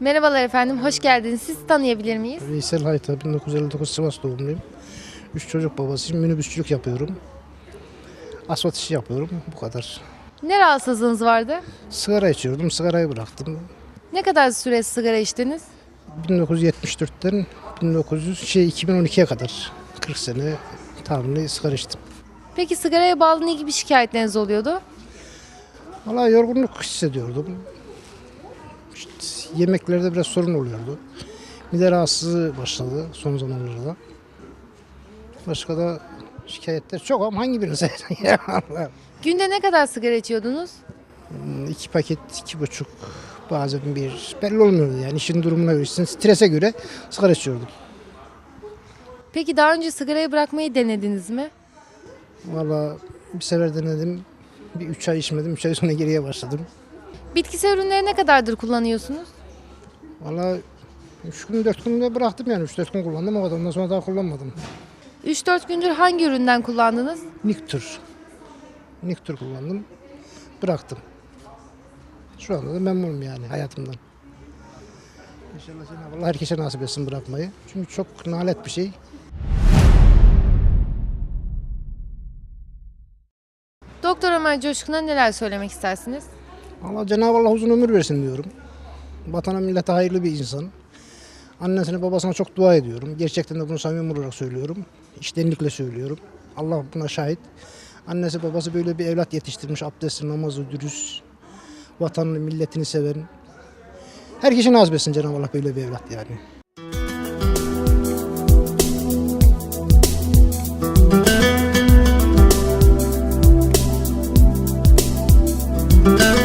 Merhabalar efendim, hoş geldiniz. Sizi tanıyabilir miyiz? Veysel Hayta, 1959 Sivas doğumluyum. Üç çocuk babasıyım, minibüsçülük yapıyorum. Asfalt işi yapıyorum, bu kadar. Ne rahatsızlığınız vardı? Sigara içiyordum, sigarayı bıraktım. Ne kadar süre sigara içtiniz? 1974'ten 1900 şey 2012'ye kadar 40 sene tahmini sigara içtim. Peki sigaraya bağlı ne gibi şikayetleriniz oluyordu? Valla yorgunluk hissediyordum. Yemeklerde biraz sorun oluyordu. Mide rahatsızlığı başladı son zamanlarda. Başka da şikayetler çok ama hangi birisi? ya Allah. Günde ne kadar sigara içiyordunuz? İki paket, iki buçuk, bazen bir. Belli olmuyordu yani işin durumuna göre, strese göre sigara içiyordum. Peki daha önce sigarayı bırakmayı denediniz mi? Valla bir sefer denedim, bir üç ay içmedim, üç ay sonra geriye başladım. Bitkisel ürünleri ne kadardır kullanıyorsunuz? Valla üç gün, dört günde bıraktım yani. Üç dört gün kullandım o kadar. Ondan sonra daha kullanmadım. 3-4 gündür hangi üründen kullandınız? Niktur. Niktur kullandım. Bıraktım. Şu anda da memnunum yani hayatımdan. İnşallah Cenab-ı Allah herkese nasip etsin bırakmayı. Çünkü çok nalet bir şey. Doktor Ömer Coşkun'a neler söylemek istersiniz? Allah Cenab-ı Allah uzun ömür versin diyorum. Vatana millete hayırlı bir insan. Annesine babasına çok dua ediyorum. Gerçekten de bunu samimi olarak söylüyorum. İçtenlikle söylüyorum. Allah buna şahit. Annesi babası böyle bir evlat yetiştirmiş. Abdestli, namazı, dürüst. Vatanını, milletini seven. Herkese nasip etsin Cenab-ı Allah böyle bir evlat yani. Müzik